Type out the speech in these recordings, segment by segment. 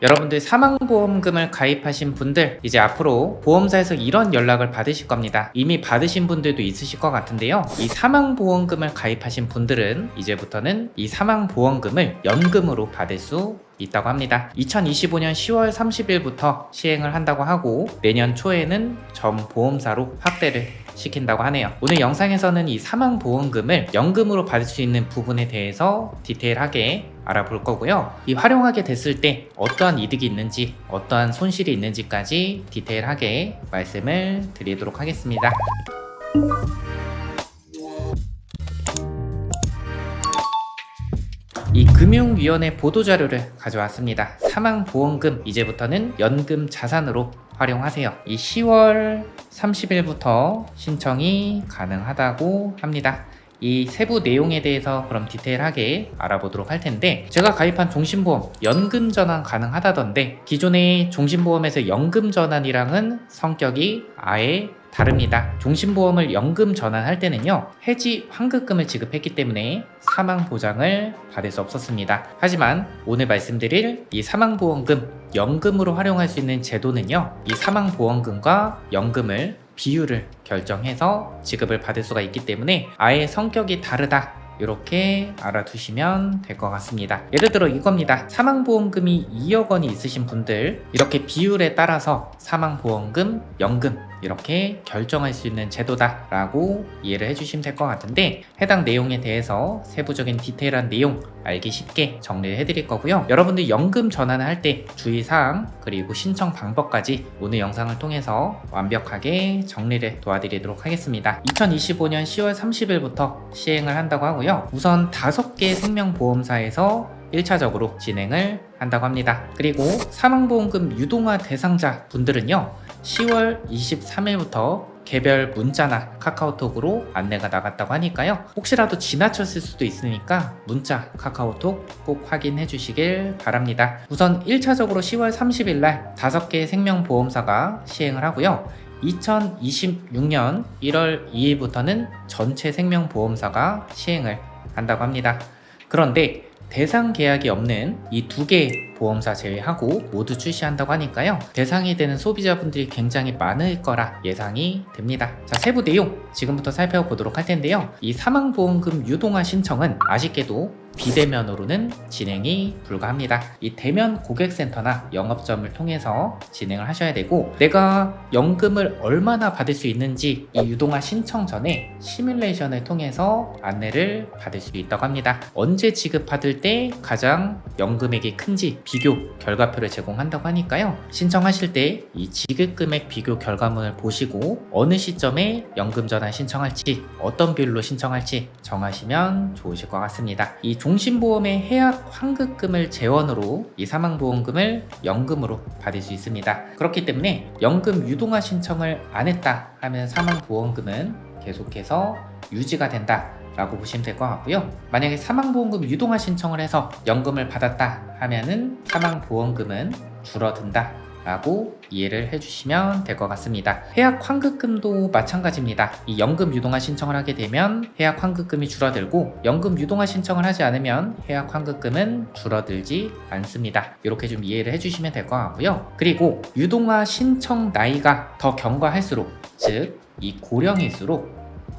여러분들 사망보험금을 가입하신 분들 이제 앞으로 보험사에서 이런 연락을 받으실 겁니다. 이미 받으신 분들도 있으실 것 같은데요. 이 사망보험금을 가입하신 분들은 이제부터는 이 사망보험금을 연금으로 받을 수 있다고 합니다. 2025년 10월 30일부터 시행을 한다고 하고 내년 초에는 전 보험사로 확대를 시킨다고 하네요. 오늘 영상에서는 이 사망보험금을 연금으로 받을 수 있는 부분에 대해서 디테일하게 알아볼 거고요. 이 활용하게 됐을 때 어떠한 이득이 있는지, 어떠한 손실이 있는지까지 디테일하게 말씀을 드리도록 하겠습니다. 이 금융위원회 보도자료를 가져왔습니다. 사망보험금 이제부터는 연금 자산으로 활용하세요. 이 10월 30일부터 신청이 가능하다고 합니다. 이 세부 내용에 대해서 그럼 디테일하게 알아보도록 할 텐데 제가 가입한 종신보험 연금 전환 가능하다던데 기존의 종신보험에서 연금 전환이랑은 성격이 아예 다릅니다. 종신보험을 연금 전환할 때는요, 해지 환급금을 지급했기 때문에 사망 보장을 받을 수 없었습니다. 하지만 오늘 말씀드릴 이 사망보험금 연금으로 활용할 수 있는 제도는요, 이 사망보험금과 연금을 비율을 결정해서 지급을 받을 수가 있기 때문에 아예 성격이 다르다. 이렇게 알아두시면 될 것 같습니다. 예를 들어 이겁니다. 사망보험금이 2억 원이 있으신 분들 이렇게 비율에 따라서 사망보험금, 연금 이렇게 결정할 수 있는 제도다 라고 이해를 해주시면 될 것 같은데 해당 내용에 대해서 세부적인 디테일한 내용 알기 쉽게 정리를 해드릴 거고요. 여러분들 연금 전환을 할 때 주의사항 그리고 신청 방법까지 오늘 영상을 통해서 완벽하게 정리를 도와드리도록 하겠습니다. 2025년 10월 30일부터 시행을 한다고 하고요. 우선 5개 생명보험사에서 1차적으로 진행을 한다고 합니다. 그리고 사망보험금 유동화 대상자 분들은요, 10월 23일부터 개별 문자나 카카오톡으로 안내가 나갔다고 하니까요. 혹시라도 지나쳤을 수도 있으니까 문자, 카카오톡 꼭 확인해 주시길 바랍니다. 우선 1차적으로 10월 30일 날 5개의 생명보험사가 시행을 하고요. 2026년 1월 2일부터는 전체 생명보험사가 시행을 한다고 합니다. 그런데 대상 계약이 없는 이 두 개의 보험사 제외하고 모두 출시한다고 하니까요. 대상이 되는 소비자분들이 굉장히 많을 거라 예상이 됩니다. 자, 세부 내용 지금부터 살펴보도록 할 텐데요. 이 사망보험금 유동화 신청은 아쉽게도 비대면으로는 진행이 불가합니다. 이 대면 고객센터나 영업점을 통해서 진행을 하셔야 되고 내가 연금을 얼마나 받을 수 있는지 이 유동화 신청 전에 시뮬레이션을 통해서 안내를 받을 수 있다고 합니다. 언제 지급받을 때 가장 연금액이 큰지 비교 결과표를 제공한다고 하니까요. 신청하실 때 이 지급 금액 비교 결과문을 보시고 어느 시점에 연금 전환 신청할지 어떤 비율로 신청할지 정하시면 좋으실 것 같습니다. 이 종신보험의 해약 환급금을 재원으로 이 사망보험금을 연금으로 받을 수 있습니다. 그렇기 때문에 연금 유동화 신청을 안 했다 하면 사망보험금은 계속해서 유지가 된다. 라고 보시면 될 것 같고요. 만약에 사망보험금 유동화 신청을 해서 연금을 받았다 하면은 사망보험금은 줄어든다. 라고 이해를 해주시면 될 것 같습니다. 해약 환급금도 마찬가지입니다. 이 연금 유동화 신청을 하게 되면 해약 환급금이 줄어들고 연금 유동화 신청을 하지 않으면 해약 환급금은 줄어들지 않습니다. 이렇게 좀 이해를 해주시면 될 것 같고요. 그리고 유동화 신청 나이가 더 경과할수록 즉 이 고령일수록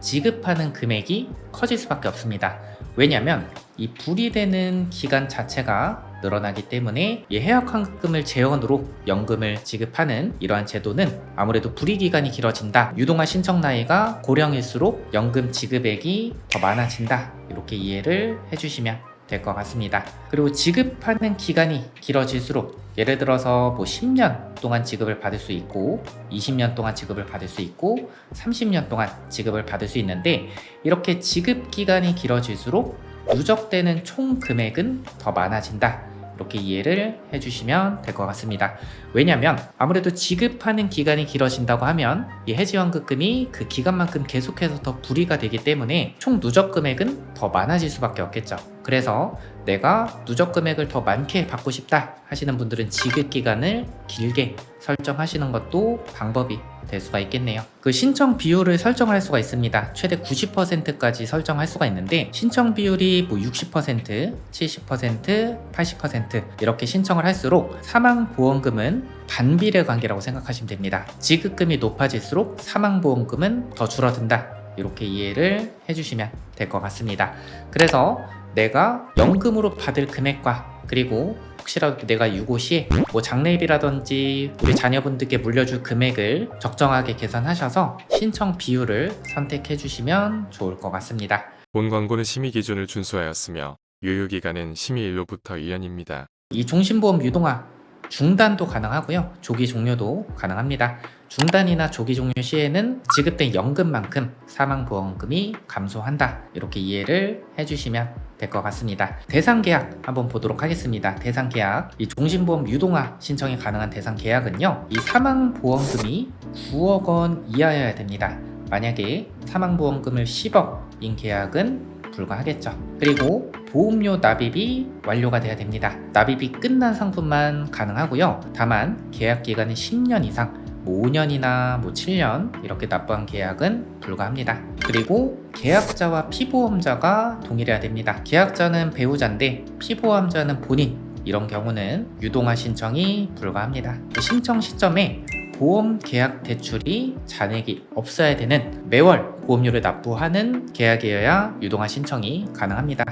지급하는 금액이 커질 수밖에 없습니다. 왜냐하면 이 분리되는 기간 자체가 늘어나기 때문에 이 해약 환급금을 재원으로 연금을 지급하는 이러한 제도는 아무래도 불이 기간이 길어진다. 유동화 신청 나이가 고령일수록 연금 지급액이 더 많아진다. 이렇게 이해를 해주시면 될 것 같습니다. 그리고 지급하는 기간이 길어질수록 예를 들어서 뭐 10년 동안 지급을 받을 수 있고 20년 동안 지급을 받을 수 있고 30년 동안 지급을 받을 수 있는데 이렇게 지급 기간이 길어질수록 누적되는 총 금액은 더 많아진다. 이렇게 이해를 해주시면 될 것 같습니다. 왜냐하면 아무래도 지급하는 기간이 길어진다고 하면 이 해지환급금이 그 기간만큼 계속해서 더 불이가 되기 때문에 총 누적 금액은 더 많아질 수밖에 없겠죠. 그래서 내가 누적 금액을 더 많게 받고 싶다 하시는 분들은 지급 기간을 길게 설정하시는 것도 방법이 될 수가 있겠네요. 그 신청 비율을 설정할 수가 있습니다. 최대 90%까지 설정할 수가 있는데 신청 비율이 뭐 60%, 70%, 80% 이렇게 신청을 할수록 사망 보험금은 반비례 관계라고 생각하시면 됩니다. 지급금이 높아질수록 사망 보험금은 더 줄어든다. 이렇게 이해를 해주시면 될 것 같습니다. 그래서 내가 연금으로 받을 금액과 그리고 혹시라도 내가 유고 시에 뭐 장례비라든지 우리 자녀분들께 물려줄 금액을 적정하게 계산하셔서 신청 비율을 선택해 주시면 좋을 것 같습니다. 본 광고는 심의 기준을 준수하였으며 유효 기간은 심의일로부터 2년입니다. 이 종신보험 유동화 중단도 가능하고요. 조기 종료도 가능합니다. 중단이나 조기 종료 시에는 지급된 연금만큼 사망보험금이 감소한다. 이렇게 이해를 해주시면 될 것 같습니다. 대상 계약 한번 보도록 하겠습니다. 대상 계약. 이 종신보험 유동화 신청이 가능한 대상 계약은요. 이 사망 보험금이 9억 원 이하여야 됩니다. 만약에 사망 보험금을 10억인 계약은 불가하겠죠. 그리고 보험료 납입이 완료가 돼야 됩니다. 납입이 끝난 상품만 가능하고요. 다만 계약 기간은 10년 이상, 뭐 5년이나 뭐 7년 이렇게 납부한 계약은 불가합니다. 그리고 계약자와 피보험자가 동일해야 됩니다. 계약자는 배우자인데 피보험자는 본인 이런 경우는 유동화 신청이 불가합니다. 신청 시점에 보험 계약 대출이 잔액이 없어야 되는 매월 보험료를 납부하는 계약이어야 유동화 신청이 가능합니다.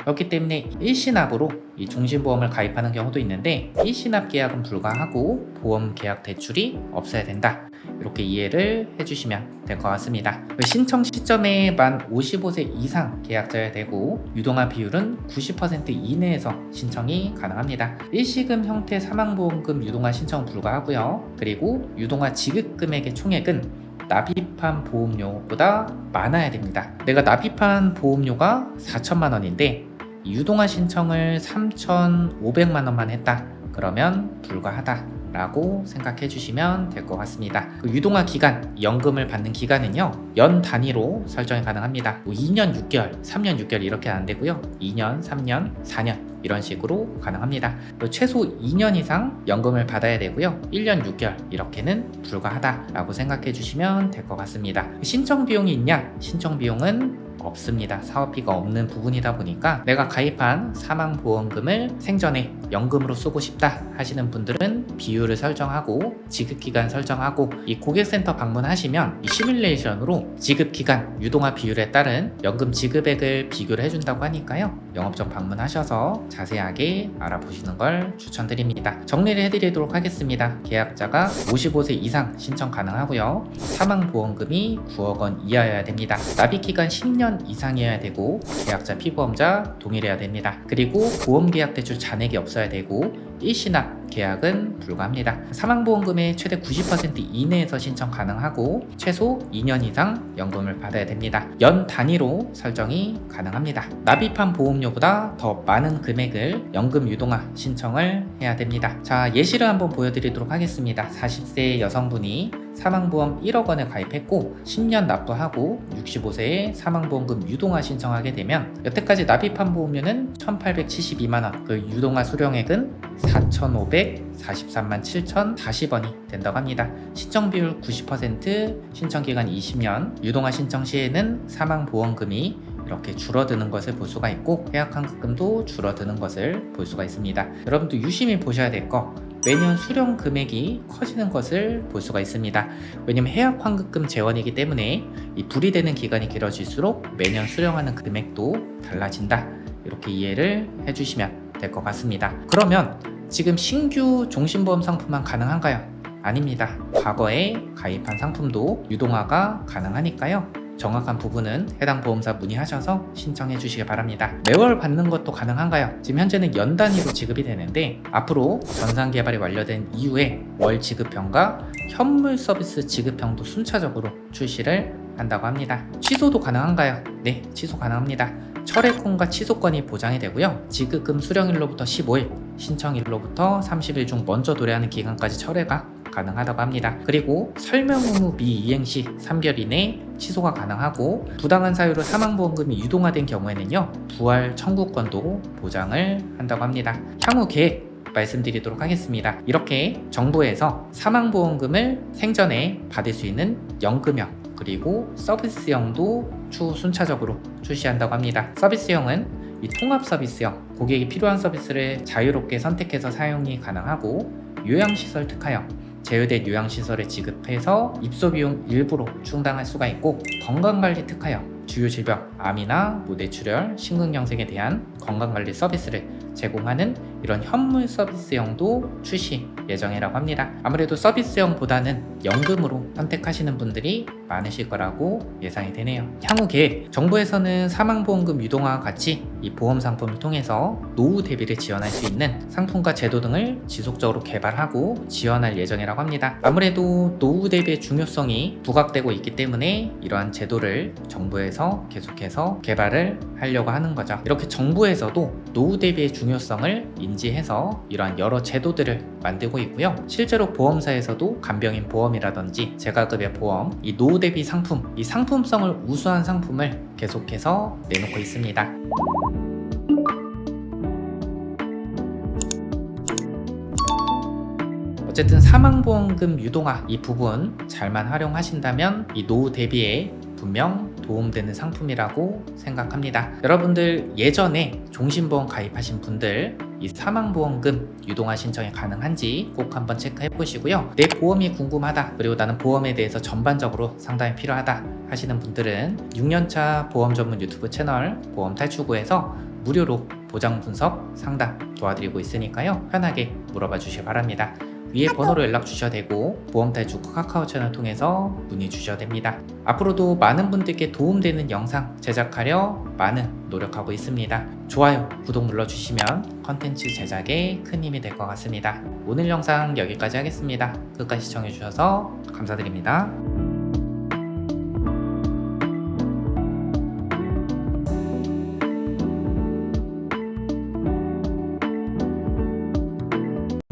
그렇기 때문에 일시납으로 이 종신보험을 가입하는 경우도 있는데 일시납 계약은 불가하고 보험 계약 대출이 없어야 된다. 이렇게 이해를 해주시면 될 것 같습니다. 그 신청 시점에 만 55세 이상 계약자여야 되고 유동화 비율은 90% 이내에서 신청이 가능합니다. 일시금 형태 사망보험금 유동화 신청 불가하고요. 그리고 유동화 지급 금액의 총액은 납입한 보험료보다 많아야 됩니다. 내가 납입한 보험료가 4천만 원인데 유동화 신청을 3,500만 원만 했다. 그러면 불가하다. 라고 생각해 주시면 될 것 같습니다. 그 유동화 기간, 연금을 받는 기간은요, 연 단위로 설정이 가능합니다. 뭐 2년 6개월, 3년 6개월 이렇게 안 되고요. 2년, 3년, 4년 이런 식으로 가능합니다. 최소 2년 이상 연금을 받아야 되고요. 1년 6개월 이렇게는 불가하다라고 생각해 주시면 될 것 같습니다. 신청 비용이 있냐? 신청 비용은 없습니다. 사업비가 없는 부분이다 보니까 내가 가입한 사망보험금을 생전에 연금으로 쓰고 싶다 하시는 분들은 비율을 설정하고 지급기간 설정하고 이 고객센터 방문하시면 이 시뮬레이션으로 지급기간, 유동화 비율에 따른 연금 지급액을 비교를 해준다고 하니까요. 영업점 방문하셔서 자세하게 알아보시는 걸 추천드립니다. 정리를 해드리도록 하겠습니다. 계약자가 55세 이상 신청 가능하고요. 사망보험금이 9억 원 이하여야 됩니다. 납입기간 10년 이상이어야 되고 계약자 피보험자 동일해야 됩니다. 그리고 보험계약 대출 잔액이 없어야 되고 일시납 계약은 불가합니다. 사망보험금의 최대 90% 이내에서 신청 가능하고 최소 2년 이상 연금을 받아야 됩니다. 연 단위로 설정이 가능합니다. 납입한 보험료보다 더 많은 금액을 연금 유동화 신청을 해야 됩니다. 자, 예시를 한번 보여드리도록 하겠습니다. 40세 여성분이 사망보험 1억 원을 가입했고 10년 납부하고 65세에 사망보험금 유동화 신청하게 되면 여태까지 납입한 보험료는 1,872만 원, 그 유동화 수령액은 4,543만 7,040원이 된다고 합니다. 신청 비율 90%, 신청 기간 20년, 유동화 신청 시에는 사망보험금이 이렇게 줄어드는 것을 볼 수가 있고 해약 환급금도 줄어드는 것을 볼 수가 있습니다. 여러분도 유심히 보셔야 될거 매년 수령 금액이 커지는 것을 볼 수가 있습니다. 왜냐면 해약 환급금 재원이기 때문에 이 불이되는 기간이 길어질수록 매년 수령하는 금액도 달라진다. 이렇게 이해를 해주시면 될 것 같습니다. 그러면 지금 신규 종신보험 상품만 가능한가요? 아닙니다. 과거에 가입한 상품도 유동화가 가능하니까요. 정확한 부분은 해당 보험사 문의하셔서 신청해 주시기 바랍니다. 매월 받는 것도 가능한가요? 지금 현재는 연 단위로 지급이 되는데 앞으로 전산 개발이 완료된 이후에 월 지급형과 현물 서비스 지급형도 순차적으로 출시를 한다고 합니다. 취소도 가능한가요? 네, 취소 가능합니다. 철회권과 취소권이 보장이 되고요. 지급금 수령일로부터 15일, 신청일로부터 30일 중 먼저 도래하는 기간까지 철회가 가능하다고 합니다. 그리고 설명 의무 미이행 시 3개월 이내 취소가 가능하고 부당한 사유로 사망보험금이 유동화된 경우에는요 부활 청구권도 보장을 한다고 합니다. 향후 계획 말씀드리도록 하겠습니다. 이렇게 정부에서 사망보험금을 생전에 받을 수 있는 연금형 그리고 서비스형도 추후 순차적으로 출시한다고 합니다. 서비스형은 이 통합 서비스형 고객이 필요한 서비스를 자유롭게 선택해서 사용이 가능하고 요양시설 특화형 제휴된 요양시설에 지급해서 입소 비용 일부로 충당할 수가 있고 건강관리 특화형 주요 질병, 암이나 뭐 뇌출혈, 심근경색에 대한 건강관리 서비스를 제공하는 이런 현물 서비스형도 출시 예정이라고 합니다. 아무래도 서비스형보다는 연금으로 선택하시는 분들이 많으실 거라고 예상이 되네요. 향후 계획 정부에서는 사망보험금 유동화와 같이 이 보험 상품을 통해서 노후 대비를 지원할 수 있는 상품과 제도 등을 지속적으로 개발하고 지원할 예정이라고 합니다. 아무래도 노후 대비의 중요성이 부각되고 있기 때문에 이러한 제도를 정부에서 계속해서 개발을 하려고 하는 거죠. 이렇게 정부에서도 노후 대비의 중요성을 인지해서 이러한 여러 제도들을 만들고 있고요. 실제로 보험사에서도 간병인 보험이라든지 재가급여 보험, 이 노후 대비 상품, 이 상품성을 우수한 상품을 계속해서 내놓고 있습니다. 어쨌든 사망보험금 유동화 이 부분 잘만 활용하신다면 이 노후 대비에 분명 도움되는 상품이라고 생각합니다. 여러분들 예전에 종신보험 가입하신 분들 이 사망보험금 유동화 신청이 가능한지 꼭 한번 체크해 보시고요. 내 보험이 궁금하다 그리고 나는 보험에 대해서 전반적으로 상담이 필요하다 하시는 분들은 6년차 보험 전문 유튜브 채널 보험 탈출구에서 무료로 보장 분석 상담 도와드리고 있으니까요. 편하게 물어봐 주시기 바랍니다. 위에 번호로 연락 주셔도 되고 보험 탈출 카카오 채널 통해서 문의 주셔도 됩니다. 앞으로도 많은 분들께 도움되는 영상 제작하려 많은 노력하고 있습니다. 좋아요, 구독 눌러주시면 컨텐츠 제작에 큰 힘이 될 것 같습니다. 오늘 영상 여기까지 하겠습니다. 끝까지 시청해주셔서 감사드립니다.